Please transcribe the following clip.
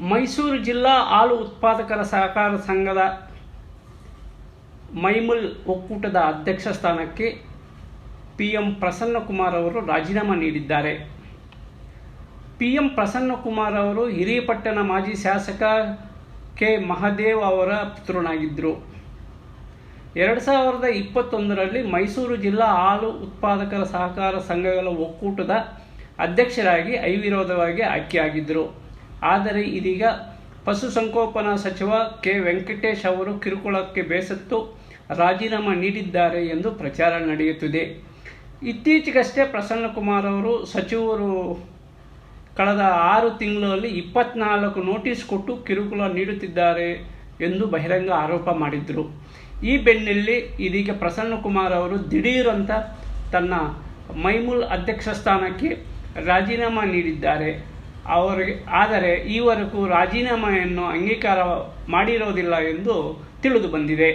ಮೈಸೂರು ಜಿಲ್ಲಾ ಹಾಲು ಉತ್ಪಾದಕರ ಸಹಕಾರ ಸಂಘದ ಮೈಮುಲ್ ಒಕ್ಕೂಟದ ಅಧ್ಯಕ್ಷ ಸ್ಥಾನಕ್ಕೆ ಪಿ ಎಂ ಪ್ರಸನ್ನಕುಮಾರ್ ಅವರು ರಾಜೀನಾಮೆ ನೀಡಿದ್ದಾರೆ. ಪಿ ಎಂ ಪ್ರಸನ್ನಕುಮಾರ್ ಅವರು ಹಿರಿಯಪಟ್ಟಣ ಮಾಜಿ ಶಾಸಕ ಕೆ. ಮಹದೇವ್ ಅವರ ಪುತ್ರನಾಗಿದ್ದರು. ಎರಡು ಸಾವಿರದ ಇಪ್ಪತ್ತೊಂದರಲ್ಲಿ ಮೈಸೂರು ಜಿಲ್ಲಾ ಹಾಲು ಉತ್ಪಾದಕರ ಸಹಕಾರ ಸಂಘಗಳ ಒಕ್ಕೂಟದ ಅಧ್ಯಕ್ಷರಾಗಿ ಅವಿರೋಧವಾಗಿ ಆಯ್ಕೆಯಾಗಿದ್ದರು. ಆದರೆ ಇದೀಗ ಪಶುಸಂಗೋಪನಾ ಸಚಿವ ಕೆ. ವೆಂಕಟೇಶ್ ಅವರು ಕಿರುಕುಳಕ್ಕೆ ಬೇಸತ್ತು ರಾಜೀನಾಮೆ ನೀಡಿದ್ದಾರೆ ಎಂದು ಪ್ರಚಾರ ನಡೆಯುತ್ತಿದೆ. ಇತ್ತೀಚೆಗಷ್ಟೇ ಪ್ರಸನ್ನಕುಮಾರ್ ಅವರು ಸಚಿವರು ಕಳೆದ ಆರು ತಿಂಗಳಲ್ಲಿ ಇಪ್ಪತ್ನಾಲ್ಕು ನೋಟಿಸ್ ಕೊಟ್ಟು ಕಿರುಕುಳ ನೀಡುತ್ತಿದ್ದಾರೆ ಎಂದು ಬಹಿರಂಗ ಆರೋಪ ಮಾಡಿದ್ದರು ಈ ಬೆನ್ನಲ್ಲಿ ಇದೀಗ ಪ್ರಸನ್ನಕುಮಾರ್ ಅವರು ದಿಢೀರಂತ ತನ್ನ ಮೈಮೂಲ್ ಅಧ್ಯಕ್ಷ ಸ್ಥಾನಕ್ಕೆ ರಾಜೀನಾಮೆ ನೀಡಿದ್ದಾರೆ. ಅವರಿಗೆ ಆದರೆ ಈವರೆಗೂ ರಾಜೀನಾಮೆಯನ್ನು ಅಂಗೀಕಾರ ಮಾಡಿರೋದಿಲ್ಲ ಎಂದು ತಿಳಿದು ಬಂದಿದೆ.